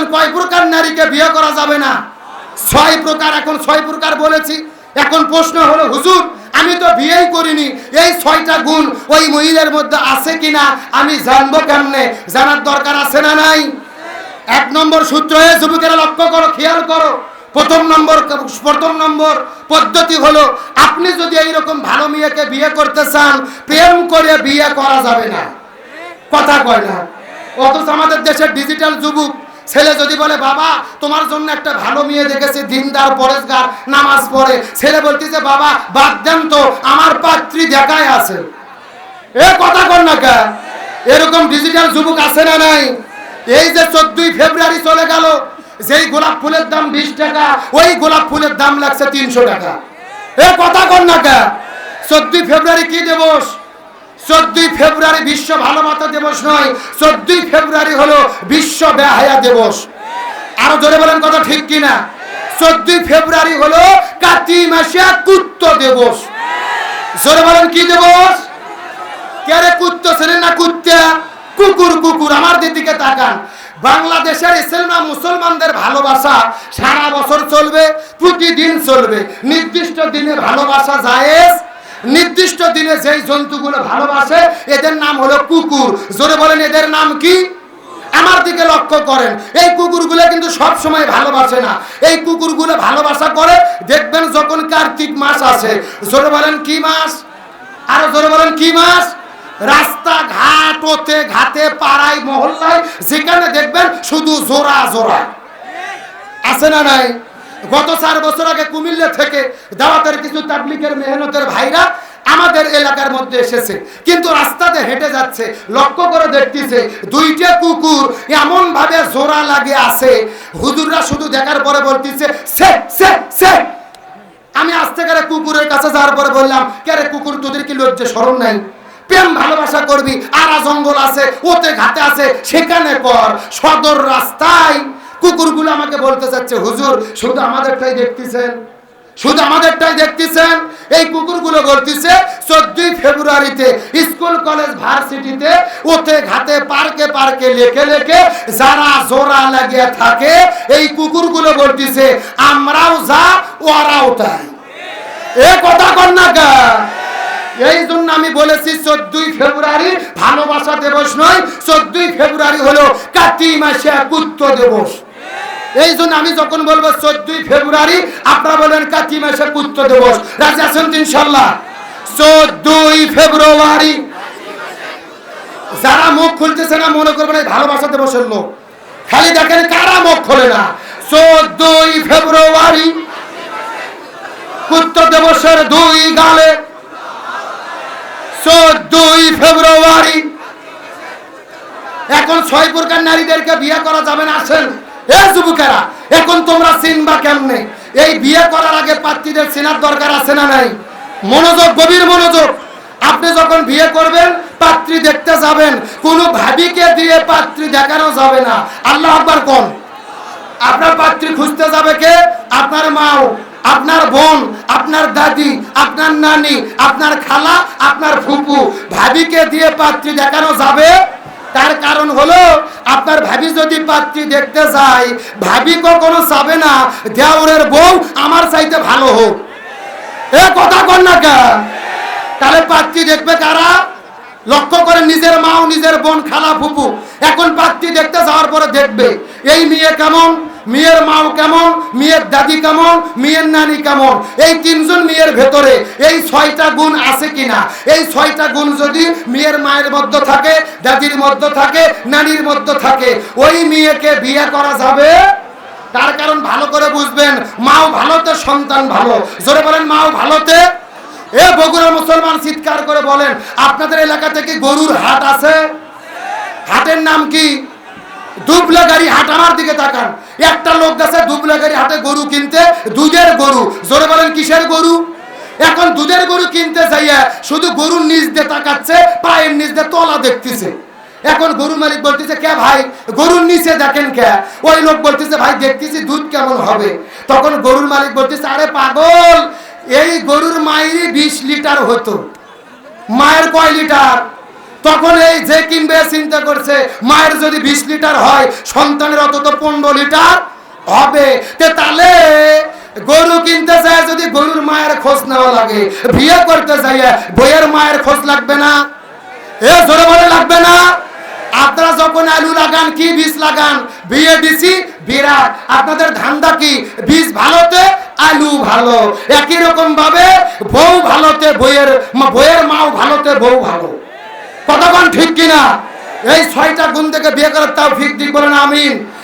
বলেন কয় প্রকার নারীকে বিয়ে করা যাবে না? ছয় প্রকার, এখন ছয় প্রকার বলেছি। এখন প্রশ্ন হলো, হুজুর, আমি তো বিয়েই করিনি। এই ছয়টা গুণ ওই মহিলার মধ্যে আছে কিনা? আমি জানব কেমনে? জানার দরকার আছে না নাই? এক নম্বর সূত্র হয়ে যুবকেরা লক্ষ্য করো, খেয়াল করো। প্রথম নম্বর প্রথম নম্বর পদ্ধতি হলো, আপনি যদি এইরকম ভালো মেয়েকে বিয়ে করতে চান, প্রেম করে বিয়ে করা যাবে না। কথা কয় না। অথচ আমাদের দেশের ডিজিটাল যুবক ছেলে যদি বলে, বাবা, তোমার জন্য একটা ভালো মেয়ে দেখেছি, দিনদার, পরেশগার, নামাজ পড়ে। ছেলে বলতেছে, বাবা, বাদ দেন তো, আমার পাত্রী দেখায় আছে। এ কথা কর না কে এরকম ডিজিটাল যুবক আছে না নাই? এই যে চোদ্দই ফেব্রুয়ারি চলে গেল, যেই গোলাপ ফুলের দাম বিশ টাকা, ওই গোলাপ ফুলের দাম লাগছে তিনশো টাকা। এ কথা কর না কে চোদ্দই ফেব্রুয়ারি কি দিবস? চোদ্দই ফেব্রুয়ারি বিশ্ব ভালো ভালোবাসা দিবস নয়, চোদ্দই ফেব্রুয়ারি হলো বিশ্ব বেহায়া দিবস। আরও জোরে বলেন কথা ঠিক কিনা? চোদ্দই ফেব্রুয়ারি হলো কাতি মাসে কুত্ত দিবস। জোরে বলেন কি দিবস? কেরে কুত্ত ছেলে না কুত্তা? কুকুর কুকুর, আমার দিদিকে তাকান। বাংলাদেশের ইসলাম মুসলমানদের ভালোবাসা সারা বছর চলবে, প্রতিদিন চলবে। নির্দিষ্ট দিনে ভালোবাসা জায়েজ নির্দিষ্ট দিনে যেই জন্তুগুলো ভালোবাসে, এদের নাম হলো কুকুর। জোরে বলেন, এদের নাম কি? আমার দিকে লক্ষ্য করেন। এই কুকুরগুলো কিন্তু সব সময় ভালোবাসে না। এই কুকুরগুলো ভালোবাসা করে, দেখবেন যখন কার্তিক মাস আসে। জোরে বলেন, কি মাস? আরও জোরে বলেন, কি মাস? রাস্তা ঘাট ওতে, ঘাটে, পাড়ায়, মহল্লায়, যেখানে দেখবেন শুধু জোড়া জোড়া। আছে না নাই? গত চার বছর আগে কুমিল্লা থেকে দাওয়াতের কিছু তাবলিকের মেহনতের ভাইরা আমাদের এলাকার মধ্যে এসেছে। কিন্তু রাস্তাতে হেঁটে যাচ্ছে, লক্ষ্য করে দেখতেছে দুইটা কুকুর এমন ভাবে জোড়া লাগে আছে। হুজুররা শুধু দেখার পরে বলতেছে, সে সে সে। আমি আস্তে করে কুকুরের কাছে যাওয়ার পরে বললাম, কে রে কুকুর, তোদের কি লজ্জে স্মরণ নাই? প্রেম, ভালোবাসা করবি? আরা জঙ্গল আছে, ওতে ঘাটে আছে, সেখানে কর। সদর রাস্তায় কুকুরগুলো আমাকে বলতে চাচ্ছে হুজুর, শুধু আমাদেরটাই দেখতেছেন? শুধু আমাদেরটাই দেখতেছেন? এই কুকুরগুলো বলতেছে চোদ্দই ফেব্রুয়ারিতে স্কুল, কলেজ, ভার্সিটিতে ওতে ঘাটে পার্কে পার্কে লেখে লেখে যারা জোড়া লাগিয়ে থাকে, এই কুকুরগুলো বলতেছে আমরাও যা, ওরাও তাই। এ কথা না এই জন্য আমি বলেছি চোদ্দই ফেব্রুয়ারি ভালোবাসা দিবস নয়, চোদ্দই ফেব্রুয়ারি হলো কাতি মাসে কুত্ত দিবস। এই জন্য আমি যখন বলব চোদ্দই ফেব্রুয়ারি, আপনারা বলেন কাতি মাসে কুত্ত দিবস। রাজি আছেন ইনশাল্লাহ চোদ্দই ফেব্রুয়ারি। যারা মুখ খুলতেছে না, মনে করবেন এই ভালোবাসা দিবসের লোক। খালি দেখেন কারা মুখ খোলে না। চোদ্দই ফেব্রুয়ারি কুত্ত দিবসের দুই গালে। চোদ্দই ফেব্রুয়ারি, এখন ছয় প্রকার নারীদেরকে বিয়ে করা যাবে না, আসেন। যুবকেরা, এখন তোমরা চিনবা কেমনে? এই বিয়ে করার আগে পাত্রীদের চেনার দরকার আছে না নাই? মনোযোগ, গভীর মনোযোগ। আপনি যখন বিয়ে করবেন, পাত্রী দেখতে যাবেন, কোনো ভাবিকে দিয়ে পাত্রী দেখানো যাবে না। আল্লাহ আকবার কোন? আপনার পাত্রী খুঁজতে যাবে কে? আপনার মাও, আপনার বোন, আপনার দাদি, আপনার নানি, আপনার খালা, আপনার ফুপু। ভাবিকে দিয়ে পাত্রী দেখানো যাবে তার কারণ হলো, আপনার ভাবি যদি পাত্রী দেখতে যায়, ভাবি কখনো চাবে না, দেওরের বউ আমার চাইতে ভালো হোক। এ কথা কর না কেন? তাহলে পাত্রী দেখবে কারা? লক্ষ্য করে নিজের মাও নিজের বোন খালা ফুপু এখন পাত্রী দেখতে যাওয়ার পরে দেখবে, এই মেয়ে কেমন? মেয়ের মাও কেমন, মেয়ের দাদি কেমন, মেয়ের নানি কেমন? এই তিনজন মেয়ের ভেতরে এই ছয়টা গুণ আছে কিনা? এই ছয়টা গুণ যদি মেয়ের মায়ের মধ্যে থাকে, দাদির মধ্যে থাকে, নানির মধ্যে থাকে, ওই মেয়েকে বিয়ে করা যাবে? তার কারণ ভালো করে বুঝবেন, মাও ভালোতে, সন্তান ভালো। জোরে বলেন, মাও ভালোতে? এ বগুড়া মুসলমান চিৎকার করে বলেন, আপনাদের এলাকা থেকে গরুর হাট আছে? হাটের নাম কি? দুবলা গাড়ি হাট দিকে তাকান। একটা লোক গেছে দুবলা গাড়ি হাটে গরু কিনতে, দুধের গরু। জোরে বলেন, কিসের গরু? এখন দুধের গরু কিনতে যাইয়া শুধু গরুর নিচ দিয়ে তাকাচ্ছে, পায়ের নিচ দিয়ে তলা দেখতেছে। এখন গরু মালিক বলতেছে, কে ভাই? গরুর নিচে দেখেন কে? ওই লোক বলতেছে, ভাই, দেখতেছি দুধ কেমন হবে? তখন গরুর মালিক বলতেছে, আরে পাগল, এই গরুর মায়েরই বিশ লিটার হতো। মায়ের কয় লিটার? তখন এই যে কিনবে, চিন্তা করছে, মায়ের যদি বিশ লিটার হয়, সন্তানের অত তো পনেরো লিটার হবে। তাহলে গরু কিনতে যায় যদি গরুর মায়ের খোঁজ নেওয়া লাগে। বিয়ে করতে যাইয়ে বইয়ের মায়ের খোঁজ লাগবে না? এ জোরে বলে লাগবে না? আপনারা যখন আলু লাগান, কি বীজ লাগান? বিয়ে দিছি, বিরাট। আপনাদের ধান্দা কি? বীজ ভালোতে, আলু ভালো। একই রকম ভাবে বউ ভালোতে, বইয়ের বইয়ের মাও ভালোতে, বউ ভালো। কতক্ষণ ঠিক কিনা? এই ছয়টা গুণ থেকে বিয়ে করার তাও ঠিক দিক বলেন আমিন।